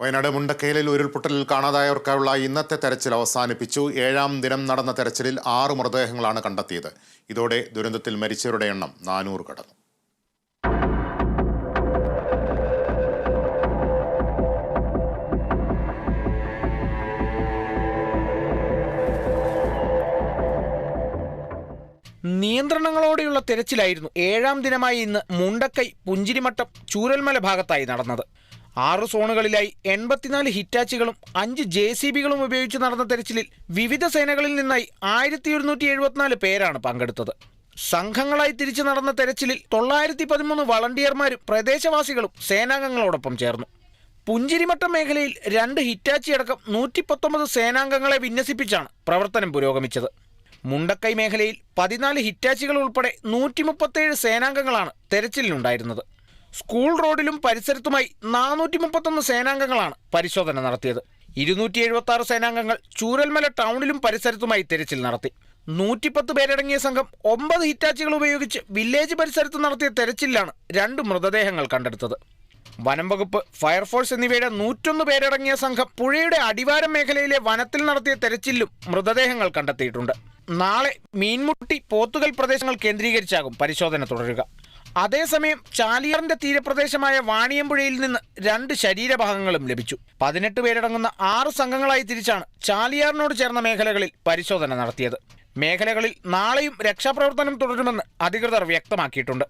വയനാട് മുണ്ടക്കയിലിൽ ഉരുൾപൊട്ടലിൽ കാണാതായവർക്കായുള്ള ഇന്നത്തെ തെരച്ചിൽ അവസാനിപ്പിച്ചു. ഏഴാം ദിനം നടന്ന തെരച്ചിലിൽ ആറ് മൃതദേഹങ്ങളാണ് കണ്ടെത്തിയത്. ഇതോടെ ദുരന്തത്തിൽ മരിച്ചവരുടെ എണ്ണം നാനൂറ് കടന്നു. നിയന്ത്രണങ്ങളോടെയുള്ള തെരച്ചിലായിരുന്നു ഏഴാം ദിനമായി ഇന്ന് മുണ്ടക്കൈ പുഞ്ചിരിമട്ടം ചൂരൽമല ഭാഗത്തായി നടന്നത്. ആറ് സോണുകളിലായി എൺപത്തിനാല് ഹിറ്റാച്ചുകളും അഞ്ച് ജെ സി ബികളും ഉപയോഗിച്ച് നടന്ന തെരച്ചിലിൽ വിവിധ സേനകളിൽ നിന്നായി ആയിരത്തി ഒരുന്നൂറ്റി എഴുപത്തിനാല് പേരാണ് പങ്കെടുത്തത്. സംഘങ്ങളായി തിരിച്ചു നടന്ന തെരച്ചിലിൽ തൊള്ളായിരത്തി പതിമൂന്ന് വളണ്ടിയർമാരും പ്രദേശവാസികളും സേനാംഗങ്ങളോടൊപ്പം ചേർന്നു. പുഞ്ചിരിമട്ടം മേഖലയിൽ രണ്ട് ഹിറ്റാച്ചി അടക്കം നൂറ്റി പത്തൊമ്പത് സേനാംഗങ്ങളെ വിന്യസിപ്പിച്ചാണ് പ്രവർത്തനം പുരോഗമിച്ചത്. മുണ്ടക്കൈ മേഖലയിൽ പതിനാല് ഹിറ്റാച്ചികൾ ഉൾപ്പെടെ നൂറ്റി മുപ്പത്തേഴ് സേനാംഗങ്ങളാണ് തെരച്ചിലിനുണ്ടായിരുന്നത്. സ്കൂൾ റോഡിലും പരിസരത്തുമായി നാനൂറ്റി മുപ്പത്തൊന്ന് സേനാംഗങ്ങളാണ് പരിശോധന നടത്തിയത്. ഇരുന്നൂറ്റി എഴുപത്തി ആറ് സേനാംഗങ്ങൾ ചൂരൽമല ടൗണിലും പരിസരത്തുമായി തിരച്ചിൽ നടത്തി. നൂറ്റിപ്പത്ത് പേരടങ്ങിയ സംഘം ഒമ്പത് ഹിറ്റാച്ചികൾ ഉപയോഗിച്ച് വില്ലേജ് പരിസരത്ത് നടത്തിയ തെരച്ചിലാണ് രണ്ട് മൃതദേഹങ്ങൾ കണ്ടെടുത്തത്. വനം വകുപ്പ് ഫയർഫോഴ്സ് എന്നിവയുടെ നൂറ്റൊന്ന് പേരടങ്ങിയ സംഘം പുഴയുടെ അടിവാരം മേഖലയിലെ വനത്തിൽ നടത്തിയ തെരച്ചിലും മൃതദേഹങ്ങൾ കണ്ടെത്തിയിട്ടുണ്ട്. നാളെ മീൻമുട്ടി പോത്തുകൽ പ്രദേശങ്ങൾ കേന്ദ്രീകരിച്ചാകും പരിശോധന തുടരുക. അതേസമയം ചാലിയാറിന്റെ തീരപ്രദേശമായ വാണിയമ്പുഴയിൽ നിന്ന് രണ്ട് ശരീരഭാഗങ്ങളും ലഭിച്ചു. പതിനെട്ട് പേരടങ്ങുന്ന ആറ് സംഘങ്ങളായി തിരിച്ചാണ് ചാലിയാറിനോട് ചേർന്ന മേഖലകളിൽ പരിശോധന നടത്തിയത്. മേഖലകളിൽ നാളെയും രക്ഷാപ്രവർത്തനം തുടരുമെന്ന് അധികൃതർ വ്യക്തമാക്കിയിട്ടുണ്ട്.